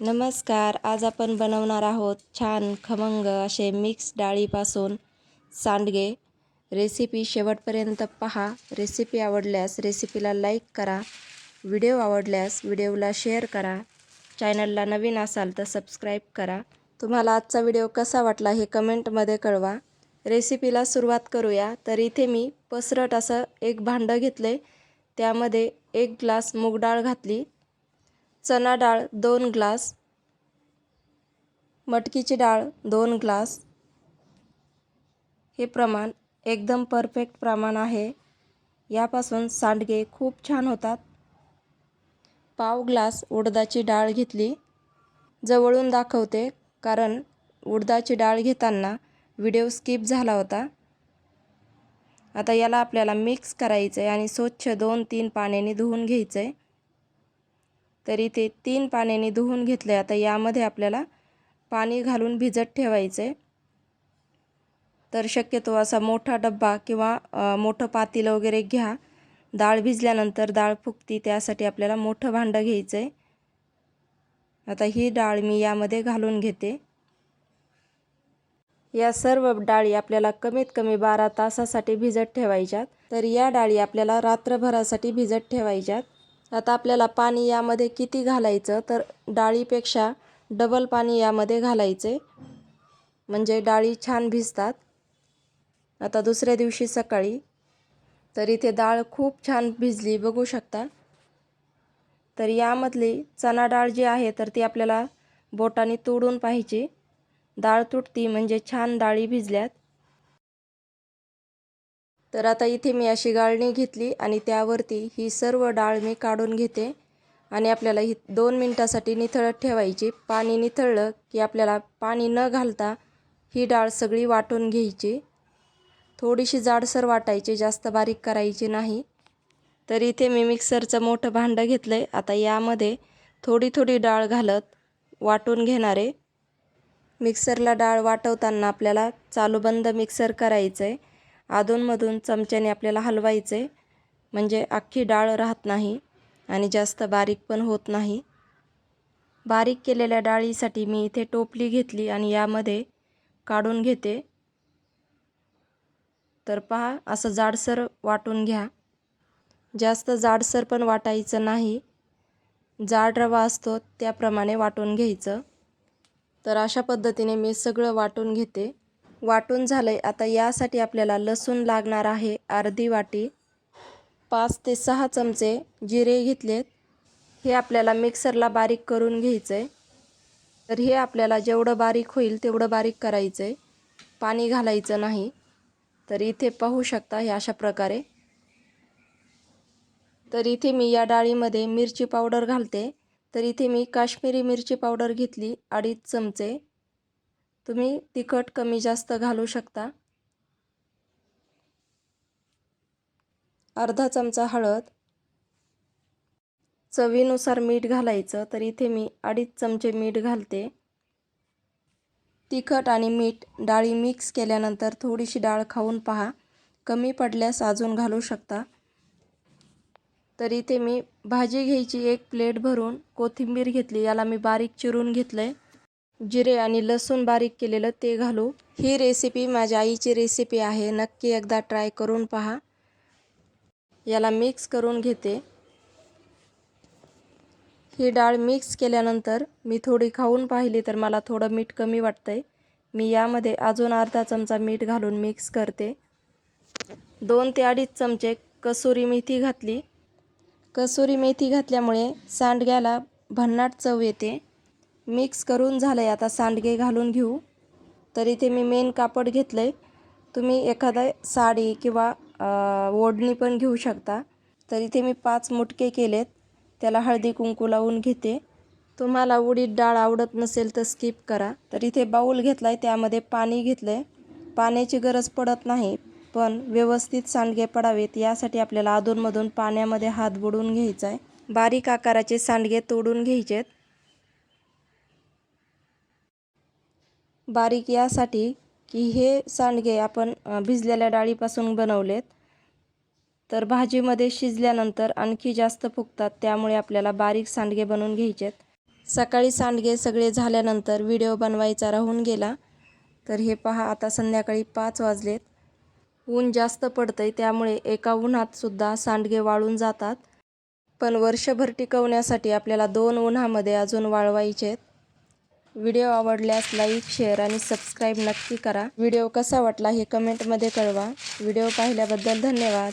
नमस्कार आज आपण बनवणार आहोत छान खमंग असे मिक्स डाळीपासून सांडगे. रेसिपी शेवटपर्यंत पहा. रेसिपी आवडल्यास रेसिपीला लाईक करा. व्हिडिओ आवडल्यास व्हिडिओला शेअर करा. चॅनलला नवीन असाल तर सबस्क्राईब करा. तुम्हाला आजचा व्हिडिओ कसा वाटला हे कमेंटमध्ये कळवा. रेसिपीला सुरुवात करूया. तर इथे मी पसरट असं एक भांडं घेतले त्यामध्ये एक ग्लास मूग डाळ घातली. चना डाळ दोन ग्लास. मटकीची डाळ दोन ग्लास. हे प्रमाण एकदम परफेक्ट प्रमाण आहे. यापासून सांडगे खूप छान होतात. पाव ग्लास उडदाची डाळ घेतली. जवळून दाखवते कारण उडदाची डाळ घेताना व्हिडिओ स्किप झाला होता. आता याला आपल्याला मिक्स करायचं आहे आणि स्वच्छ दोन तीन पाण्याने धुवून घ्यायचं आहे तरी ते तीन पाण्याने धुवून घेतलं आहे आता यामध्ये आपल्याला पाणी घालून भिजत ठेवायचं आहे तर शक्यतो असा मोठा डब्बा किंवा मोठं पातील वगैरे घ्या. डाळ भिजल्यानंतर डाळ फुगती त्यासाठी आपल्याला मोठं भांडं घ्यायचं आहे आता ही डाळ मी यामध्ये घालून घेते. या सर्व डाळी आपल्याला कमीत कमी बारा तासासाठी भिजत ठेवायच्यात. तर या डाळी आपल्याला रात्रभरासाठी भिजत ठेवायच्यात. आता आपल्याला पाणी यामध्ये किती घालायचं? तर डाळीपेक्षा डबल पाणी यामध्ये घालायचे. म्हणजे डाळी छान भिजतात. आता दुसऱ्या दिवशी सकाळी. तर इथे डाळ खूप छान भिजली बघू शकता. तर यामधली चणा डाळ जी आहे तर ती आपल्याला बोटाने तोडून पाहिजे डाळ तुटती म्हणजे छान डाळी भिजल्यात. तर आता इथे मी अशी गाळणी घेतली आणि त्यावरती ही सर्व डाळ मी काढून घेते. आणि आपल्याला ही दोन मिनटासाठी निथळत ठेवायची. पाणी निथळलं की आपल्याला पाणी न घालता ही डाळ सगळी वाटून घ्यायची. थोडीशी जाडसर वाटायची जास्त बारीक करायची नाही. तर इथे मी मिक्सरचं मोठं भांडं घेतलं आहे आता यामध्ये थोडी थोडी डाळ घालत वाटून घेणारे. मिक्सरला डाळ वाटवताना आपल्याला चालू बंद मिक्सर करायचं आहे अधूनमधून चमच्याने आपल्याला हलवायचं. आहे म्हणजे अख्खी डाळ राहत नाही आणि जास्त बारीक पण होत नाही. बारीक केलेल्या डाळीसाठी मी इथे टोपली घेतली आणि यामध्ये काढून घेते. तर पहा असं जाडसर वाटून घ्या. जास्त जाडसर पण वाटायचं नाही. जाड रवा असतो त्याप्रमाणे वाटून घ्यायचं. तर अशा पद्धतीने मी सगळं वाटून घेते. वाटून झालं आहे आता यासाठी आपल्याला लसूण लागणार आहे अर्धी वाटी. पाच ते सहा चमचे जिरे घेतलेत. हे आपल्याला मिक्सरला बारीक करून घ्यायचं आहे तर हे आपल्याला जेवढं बारीक होईल तेवढं बारीक करायचं आहे पाणी घालायचं नाही. तर इथे पाहू शकता हे अशा प्रकारे. तर इथे मी या डाळीमध्ये मिरची पावडर घालते. तर इथे मी काश्मीरी मिरची पावडर घेतली अडीच चमचे. तुम्ही तिखट कमी जास्त घालू शकता. अर्धा चमचा हळद. चवीनुसार मीठ घालायचं तर इथे मी अडीच चमचे मीठ घालते. तिखट आणि मीठ डाळी मिक्स केल्यानंतर थोडीशी डाळ खाऊन पहा. कमी पडल्यास अजून घालू शकता. तर इथे मी भाजी घ्यायची एक प्लेट भरून कोथिंबीर घेतली याला मी बारीक चिरून घेतलं आहे जिरे आणि लसूण बारीक केलेलं ते घालू. ही रेसिपी माझ्या आईची रेसिपी आहे. नक्की एकदा ट्राय करून पहा. याला मिक्स करून घेते. ही डाळ मिक्स केल्यानंतर मी थोडी खाऊन पाहिली तर मला थोडं मीठ कमी वाटतंय. मी यामध्ये अजून अर्धा चमचा मीठ घालून मिक्स करते. दोन ते अडीच चमचे कसुरी मेथी घातली. कसुरी मेथी घातल्यामुळे सांडग्याला भन्नाट चव येते. मिक्स करून झालं आहे आता सांडगे घालून घेऊ. तर इथे मी मेन कापड घेतलं आहे तुम्ही एखादा साडी किंवा ओढणी पण घेऊ शकता. तर इथे मी पाच मुटके केलेत. त्याला हळदी कुंकू लावून घेते. तुम्हाला उडीद डाळ आवडत नसेल तर स्किप करा. तर इथे बाऊल घेतला आहे त्यामध्ये पाणी घेतलं आहे पाण्याची गरज पडत नाही पण व्यवस्थित सांडगे पडावेत. यासाठी आपल्याला अधूनमधून पाण्यामध्ये हात बुडवून घ्यायचा आहे बारीक आकाराचे सांडगे तोडून घ्यायचेत. बारीक यासाठी की हे सांडगे आपण भिजलेल्या डाळीपासून बनवलेत. तर भाजीमध्ये शिजल्यानंतर आणखी जास्त फुगतात त्यामुळे आपल्याला बारीक सांडगे बनवून घ्यायचेत. सकाळी सांडगे सगळे झाल्यानंतर व्हिडिओ बनवायचा राहून गेला. तर हे पहा आता संध्याकाळी पाच वाजलेत. ऊन जास्त पडतंय त्यामुळे एका उन्हातसुद्धा सांडगे वाळून जातात. पण वर्षभर टिकवण्यासाठी आपल्याला दोन उन्हामध्ये अजून वाळवायचे आहेत व्हिडिओ आवडल्यास लाईक शेअर आणि सबस्क्राईब नक्की करा. व्हिडिओ कसा वाटला हे कमेंटमध्ये कळवा. व्हिडिओ पाहिल्याबद्दल धन्यवाद.